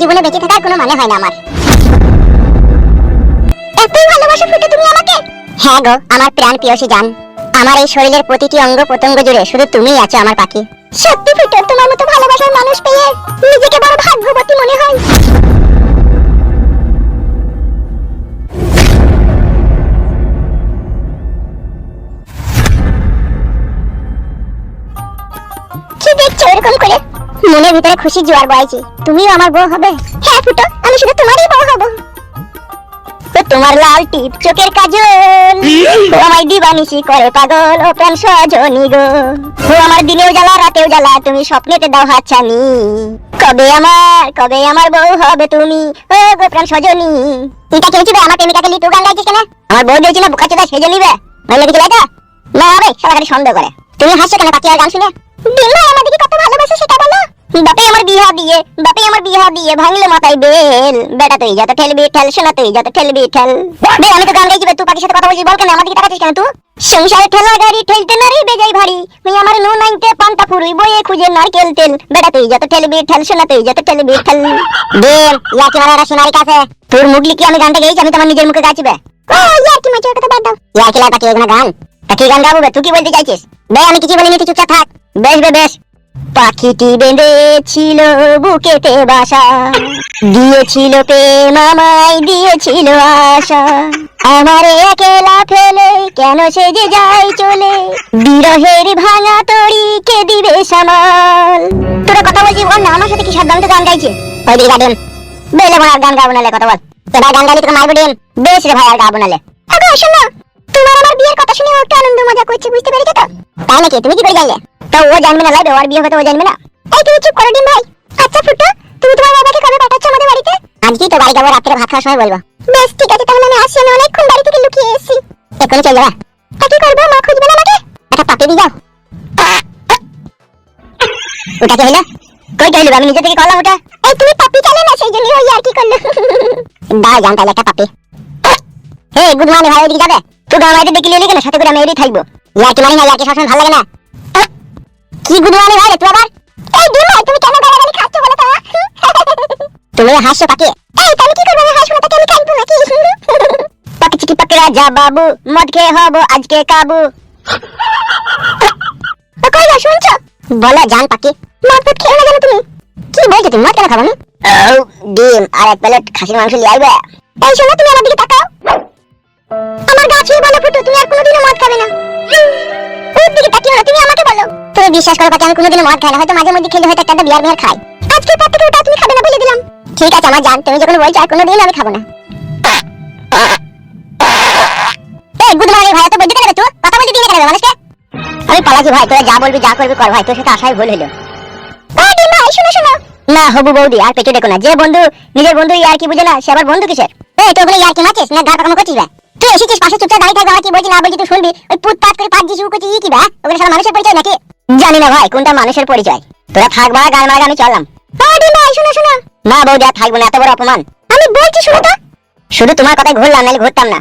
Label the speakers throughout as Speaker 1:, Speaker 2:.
Speaker 1: জীবনে বেঁচে থাকার কোনো মানে হয় না আমার। এতই ভালোবাসো ফুটে তুমি আমাকে? হ্যাঁ গো, আমার প্রাণ প্রিয়সী জান। আমার এই শরীরের প্রতিটি অঙ্গ প্রত্যঙ্গ জুড়ে শুধু তুমিই আছো আমার পাখি। সত্যি ফুটে তোমার মতো ভালোবাসার মানুষ পেয়ে নিজেকে বড় ভাগ্যবতী মনে হয়। দেখছ এরকম করে? মনের ভিতরে খুশি জোয়ার বয়েছে। তুমিও আমার বউ হবে। হ্যাঁ ফুটো আমি শুধু তোমারই বউ হব। তো তোমার লাল টিপ চোখের কাজল ও আমায় দিবানিসি করে পাগল ও প্রাণ সজনী গো। ও আমার দিনেও জ্বালা রাতেও জ্বালা তুমি স্বপ্নেতে দাও হাতছানি কবে আমার কবে আমার বউ হবে তুমি ও গো প্রাণ সজনি। এটা কেউ চিবে আমার প্রেমিকাকে লিটু গান গাইছিস কেন? আমার বউ দিয়েছি না বুকা চোদা সেজে নিবে? নইলে কিছু লাইটা না হবে খালি সন্দেহ করে। তুমি হাসছো কেন পাখি আর গান শুনে? দিন আমাদেরকে কত ভালোবাসে সেটা বলো? বাপে আমার বিহা দিয়ে বাপে আমার বিহা দিয়ে ভাঙলে মাথায় বেল। বেটা তুই যত ঠেলবি ঠেল শোনা তুই যত ঠেলবি ঠেল। বে আমি তো গান গাইছি তুই পাখির সাথে কথা বলছিস বল কেন? আমাদেরকে কেন তুই? সংসারে ঠেলা গাড়ি ঠেলতে নারী বেজাই ভারী। তুই আমার পান্তা ফুরুই বয়ে খুঁজে নারকেল তেল। বেটা তুই যত ঠেলবি ঠেল শোনা তুই যত ঠেলবি ঠেল। ইয়াকি মারা সোনারি কাছে। তোর মুগলি কি আমি গানটা গেয়েছি আমি তোমার নিজের মুখে গাইছি বে। ও ইয়াকি মাঝে ওটা বাদ দাও। ইয়াকি গান। তা কি গান গাবো তুই কি বলতে চাইছিস? বে আমি কিছু বলিনি তুই চুপচাপ থাক। বেশ বে বেশ পাখিটি বেঁধেছিল বুকেতে বাসা। দিয়েছিল প্রেম আমায়, দিয়েছিল আশা। আমার একলা ফেলে কেন সে যে যায় চলে? বিরহের ভাঙা তরি কে দিবে সামাল। তোরা কথা বলছিস বল না, আমার সাথে কি সাবধান তো গান গাইছে? ওই দিকে গার্ডেন বেলে ভাই আর গান গাবো নালে কথা বল। তো ভাই গান গাইলে তোকে মারবো ডিম। বেশ রে ভাই, আর গাবো নালে আগো শোনো তোমার আমার বিয়ের কথা শুনে একটু আনন্দ মজা করছে, বুঝতে পেরেছ তো? তাই নাকি? তুমি কি করে জানলে? তো ও জানবে না লাইবে ওর বিয়ে হবে তো ও জানবে না। এই, তুমি চুপ করো, ডিম ভাই। আচ্ছা ফুটো, তুমি তোমার বাবাকে কবে পাঠাচ্ছ আমাদের বাড়িতে? আজকেই তো বাড়ি যাব, রাত্রে ভাত খাওয়ার সময় বলব। বেশ, ঠিক আছে, তাহলে আমি আসছি আমি অনেকক্ষণ বাড়ি থেকে লুকিয়ে এসেছি। এক্ষুনি চলে যাবা তা কি করব, মা, খুঁজবে না আমাকে? একটা পাপি দিয়ে যাও। ওটা কি হইল কই হইল আমি নিজে থেকে করলাম ওটা? এই, তুমি পাপি চালে না, সেই জন্যই ওই আর কি করল। দাও, জান, তাহলে একটা পাপি হে গুড মর্নিং, ভাই ওইদিকে যাবে? তুই বাড়িতে দেখি লিলি কেন? সাথে করে আমি এরই থাকব। ইয়ার কি মানি না ইয়ার কি সবসময় ভালো লাগে না। কি গুড মর্নিং ভাই রে তুই আবার এই দিন ভাই তুমি কেন গালাগালি খাচ্ছ বলো তো? তুমি হাসছো পাকে এই তুমি কি করবে? হাসবো না তাকে আমি কাঁদবো নাকি? পাকে চিকি পাকে রাজা বাবু মদ খেয়ে হব আজকে কাবু। কই গো শুনছো? বলো জান পাকি মদ ফদ খেয়ে না জানো তুমি? কি বলছো তুমি? মদ কেন খাব না? ডিম আর এক প্লেট খাসির মাংস লিয়ে আইবে এই শোনো তুমি আমার দিকে তাকাও। আমার গা ছুঁয়ে বলো ফুটু তুমি আর কোনোদিনও মদ খাবে না। দিকে তাকিও না তুমি আমাকে বলো। তুমি বিশ্বাস করো পাকি আমি কোনোদিনও মদ খাই না, হয়তো মাঝে মধ্যে খেলে হয়তো একটা বিয়ার বিয়ার খাই। আজকে পর থেকে ওটা তুমি খাবে না বলে দিলাম। ঠিক আছে, আমার জান, তুমি যখন বলছো আর কোনোদিন আমি খাব না। এই, গুড মর্নিং ভাই তো বলতে কেন তুই? কথা বলতে দিনে কেন মানুষকে? আমি পালাচ্ছি ভাই, তোরা যা বলবি, যা করবি কর ভাই, তোর সাথে আশাই ভুল হলো। ভাই শোনো শোনো। না, হবু বৌদি, আর পেটে দেখো না। যে বন্ধু, নিজের বন্ধু ইয়ার কি বুঝে না, সে আবার বন্ধু কিসের? এই তো ওগুলো ইয়ার কি মাছিস না, গা পাকামো করছিস তুই এসেছিস পাশে চুপচাপ দাঁড়িয়ে থাকবে আমার কি বলছি না বলছি তুই শুনবি? ওই পুত পাত করে পাঁচ যে শুরু করছিস কি ভাই ওগুলো সারা মানুষের পরিচয় নাকি? জানি না ভাই কোনটা মানুষের পরিচয়? তোরা থাক বা গান মারা আমি চললাম। ভাই শোনো শোনো। না বৌদি আর থাকব না এত বড় অপমান। আমি বলছি শুনো তো। শুধু তোমার কথায় ঘুরলাম নাহলে ঘুরতাম না।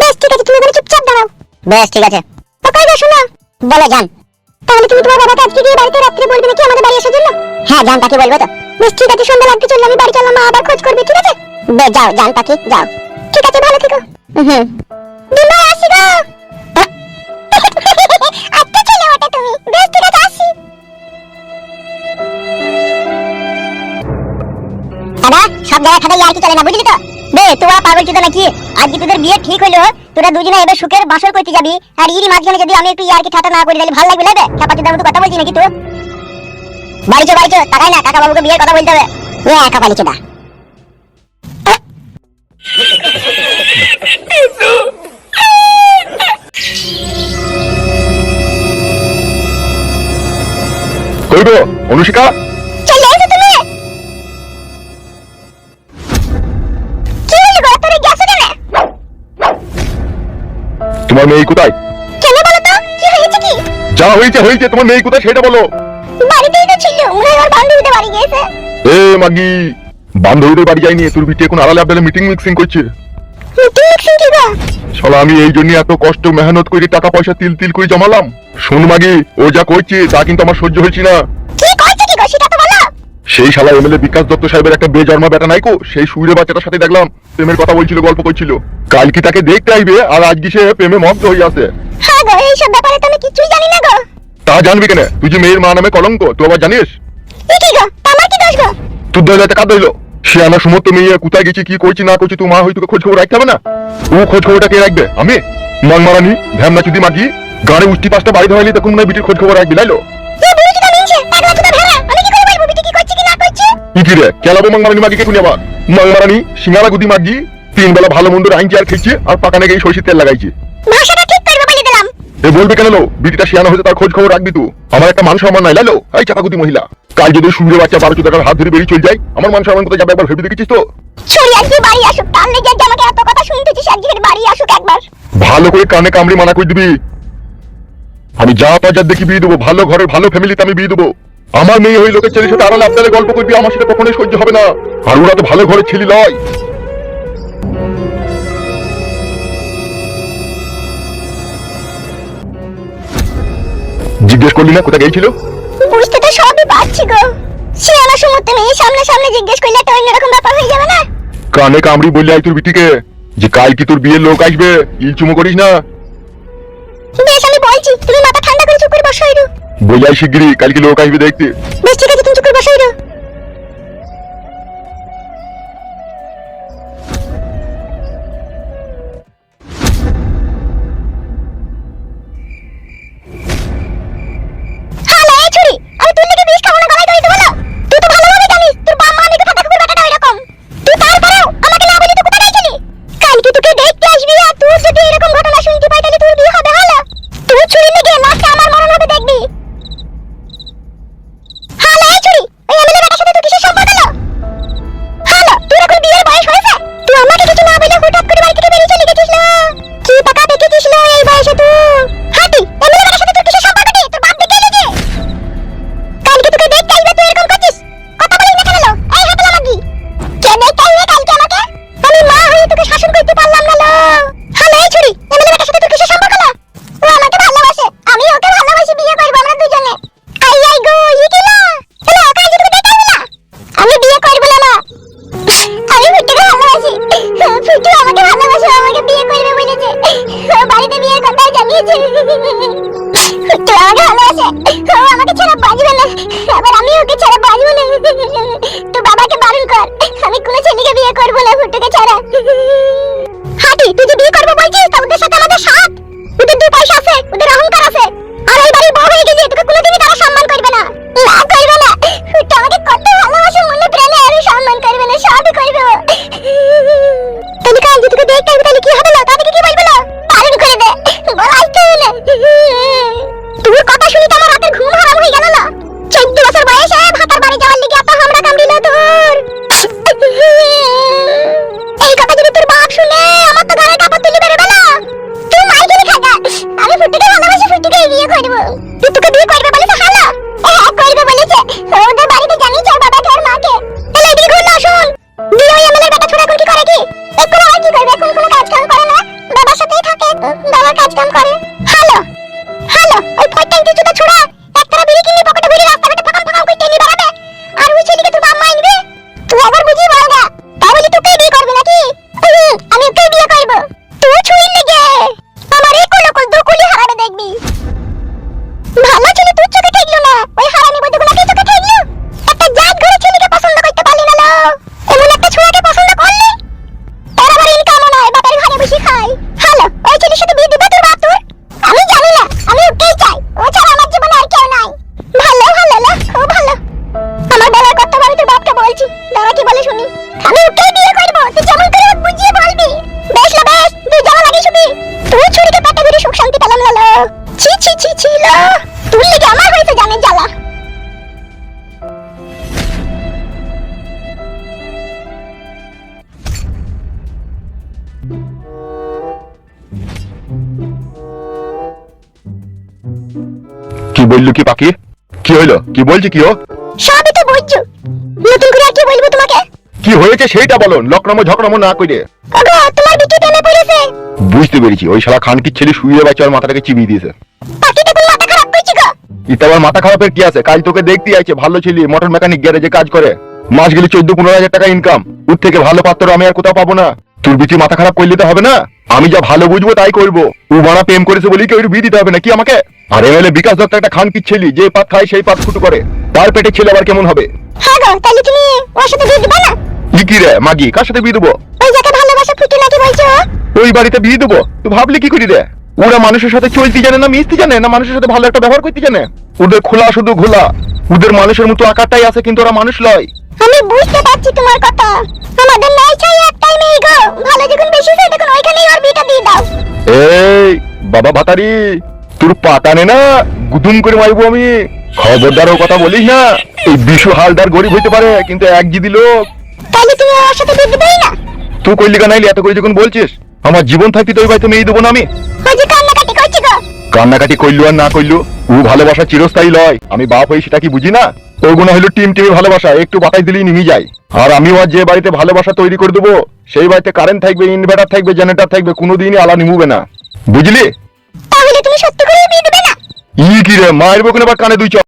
Speaker 1: বেশ ঠিক আছে তুমি ওখানে চুপচাপ দাঁড়াও। বেশ ঠিক আছে। তো কই গো শোনো। বলে যান তাহলে তুমি তোমার বাবাকে আজকে গিয়ে বাড়িতে রাত্রে বলবে নাকি আমাদের বাড়ি আসার জন্য? হ্যাঁ জান তাকে বলব তো। বেশ ঠিক আছে সন্ধ্যা লাগতে চললে আমি বাড়ি চললাম মা আবার খোঁজ করবে ঠিক আছে? বে যাও জান পাখি যাও। ঠিক আছে ভালো থেকো। হুম। দিমা আসি গো। আচ্ছা চলে ওটা তুমি। বেশ ঠিক আছে আসি। দাদা সব জায়গায় খাতা ইয়ার কি চলে না বুঝলি তো? বে তোরা পাগল চিন্তা নাকি? আজকে তোদের বিয়ে ঠিক হইল তোরা দুজনে এবার সুখের বাসর করতে যাবি। আর ইরি মাঝখানে যদি আমি একটু ইয়ার কি ঠাটা না করি তাহলে ভালো লাগবে না চাপা চিন্তার মতো কথা বলছি নাকি তুই? বাড়ি চো বাড়ি চো তাকাই না কাকা বাবুকে বিয়ের কথা বলতে হবে। এ একা বাড়ি চোদা
Speaker 2: কই গো
Speaker 1: চলে এসো তুমি। কি হলো গো তোরে গেছো কেন
Speaker 2: তোমার মেয়ে কোথায়?
Speaker 1: কেন বলো তো? কি হয়েছে কি?
Speaker 2: যা হয়েছে হয়েছে তোমার মেয়ে কোথায় সেটা বলো।
Speaker 1: বাড়িতেই তো ছিল ওর বান্ধবীদের বাড়ি গিয়েছে।
Speaker 2: এ মাগি বান্ধবীদের বাড়ি যায়নি তোর বিটি এখন আড়ালে আবদালে মিটিং মিক্সিং করছে। শালা আমি এই জন্য এত কষ্ট মেহনত করে টাকা পয়সা তিল তিল করে জমালাম। শোন মাগি ও যা তা কিন্তু আমার সহ্য হয়েছে না। সেই শালা এমএলএ বিকাশ দত্ত সাহেবের একটা বেজন্মা বেটা নাইকো সেই সুইরে বাচ্চাটার সাথে দেখলাম প্রেমের কথা বলছিল গল্প করছিল। কাল কি তাকে দেখতে আইবে আর আজকে সে প্রেমে মগ্ন হয়ে আছে।
Speaker 1: হ্যাঁ গো এইসব ব্যাপারে তো আমি কিছুই জানি না গো।
Speaker 2: তা জানবি কেন? তুই যে মেয়ের মা নামে কলঙ্ক তুই আবার জানিস?
Speaker 1: এ কি গো আমার কি দোষ গো?
Speaker 2: দলে কাদ হইল। সে আমার সমস্ত মেয়ে কোথায় গেছি কি করছি না করছি তুই মা হয়তো খোঁজ খবর রাখতে হবে না? ও খোঁজ খবরটা কে রাখবে? আমি? মন মারানি ধ্যান না চুদি মাগি। গানে উষ্টি পাঁচটা বাড়ি ধরাইলি তখন মনে বিটির খোঁজ খবর রাখবি লাইলো?
Speaker 1: কি
Speaker 2: রে? কেলাবো আবার? সিঙ্গারা গুদি মাগি তিন বেলা ভালো মন্দ আইনছি আর খেয়েছি আর পাকানে গিয়ে সরষের তেল লাগাইছি।
Speaker 1: ভাষাটা ঠিক করব বলে দিলাম।
Speaker 2: এ বলবি কেন লো? বিটিটা শিয়ানো হয়েছে তার খোঁজ খবর রাখবি তুই আমার একটা মান সম্মান নাই লাইলো? এই চাকাগুতি মহিলা। কাল যদি সুন্দর বাচ্চা চোদ্দ হাত ধরে বেরিয়ে চলে যায় আমার মান সম্মান কোথায় যাবে একবার ভেবে দেখেছিস তো?
Speaker 1: ছড়ি আজকে বাড়ি আসুক তার লেগে আজকে আমাকে এত কথা শুনতেছিস আজকে বাড়ি আসুক একবার।
Speaker 2: ভালো করে কানে কামড়ি মানা করে দিবি। আমি যা পা যা দেখি বিয়ে দেবো ভালো ঘরের ভালো ফ্যামিলিতে আমি বিয়ে দেবো। আমার মেয়ে ওই লোকের ছেলের সাথে আড়ালে আপনাদের গল্প করবি আমার সাথে কখনোই সহ্য হবে না। আর ওরা তো ভালো ঘরে ছেলে লয়। জিজ্ঞেস করলি না কোথায় গিয়েছিল?
Speaker 1: বুঝতে তো সবই পারছি গো। সে আমার সমস্ত মেয়ে সামনে সামনে জিজ্ঞেস করলে একটা অন্যরকম ব্যাপার হয়ে যাবে না?
Speaker 2: কানে কামড়ি বললে আই তোর বিটিকে। যে কাল কি তোর বিয়ের লোক আসবে? ইলচুমো করিস না।
Speaker 1: বেশ আমি বলছি তুমি মাথা ঠান্ডা করে চুপ করে বসো ইরু।
Speaker 2: বলে আই শিগগিরি কাল কি লোক আসবে দেখতে।
Speaker 1: বেশ ঠিক আছে তুমি চুপ করে বসো ইরু। কি
Speaker 2: বলল কি পাখি? কি হইল? কি বলছি কি ও?
Speaker 1: সবই তো বুঝছ নতুন করে আর কি বলব তোমাকে?
Speaker 2: কি হয়েছে সেইটা বলো লকড়ামো ঝকড়ামো না করে
Speaker 1: ওগো তোমার বিটি প্রেমে পড়েছে।
Speaker 2: বুঝতে পেরেছি ওই শালা খানকির ছেলে শুয়ে বাচ্চার মাথাটাকে চিবিয়ে দিয়েছে।
Speaker 1: পাখিটা কোন মাথা খারাপ করছি গো?
Speaker 2: ইতা আবার মাথা খারাপের কি আছে? কাজ তোকে দেখতে আইছে ভালো ছিলি মোটর মেকানিক গ্যারেজে কাজ করে। মাস গেলে চোদ্দ পনেরো হাজার টাকা ইনকাম ওর থেকে ভালো পাত্র আমি আর কোথাও পাবো না। তোর বিচি মাথা খারাপ করলে তো হবে না? আমি যা ভালো বুঝব তাই করব। ও বানা প্রেম করেছে বলি কি ওর বিয়ে দিতে হবে না কি আমাকে? আর এমএলএ বিকাশ দত্ত একটা খান ছেলি যে পাত খায় সেই পাত ফুটু করে। তার পেটে ছেলে আবার কেমন হবে?
Speaker 1: হ্যাঁ গো তাহলে তুমি ওর সাথে বিয়ে দিবা না?
Speaker 2: কি রে মাগি কার সাথে বিয়ে দেবো?
Speaker 1: ওই যাকে ভালোবাসা ফুটে নাকি বলছো?
Speaker 2: ওই বাড়িতে বিয়ে দেবো। তুই ভাবলি কি করি রে? ওরা মানুষের সাথে চলতে জানে না মিশতে জানে না মানুষের সাথে ভালো একটা ব্যবহার করতে জানে? ওদের খোলা শুধু ঘোলা। ওদের মানুষের মতো আকারটাই আছে কিন্তু ওরা মানুষ লয়।
Speaker 1: আমি বুঝতে পারছি তোমার কথা। আমাদের নাই চাই একটাই মেয়ে গো। ভালো যখন বেশি তখন ওইখানেই ওর বিয়েটা দিয়ে দাও।
Speaker 2: এই বাবা ভাতারি। তোর পাতা নে না গুদুম করে মারবো আমি। খবরদার ও কথা বলিস না এই বিশু হালদার গরিব হইতে পারে কিন্তু এক জিদি লোক।
Speaker 1: তাহলে তুমি ওর সাথে বিয়ে দিবেই না?
Speaker 2: তুই কইলি কেন এত করে যখন বলছিস আমার জীবন থাকতে তো ওই বাড়িতে মেয়ে দেবো না আমি।
Speaker 1: ওই যে কান্নাকাটি করছি গো।
Speaker 2: কান্নাকাটি করলু আর না করলু ও ভালোবাসা চিরস্থায়ী লয়। আমি বাপ হই সেটা কি বুঝি না? ওগুলো হলো টিম টিমে ভালোবাসা একটু বাতাস দিলেই নিমি যায়। আর আমিও আর যে বাড়িতে ভালোবাসা তৈরি করে দেবো সেই বাড়িতে কারেন্ট থাকবে ইনভার্টার থাকবে জেনারেটর থাকবে কোনোদিনই আলা নিমুবে না। বুঝলি?
Speaker 1: তাহলে তুমি সত্যি করে বিয়ে দেবে না।
Speaker 2: ই কি রে, মায়ের বকুন বা কানে দুই চপ?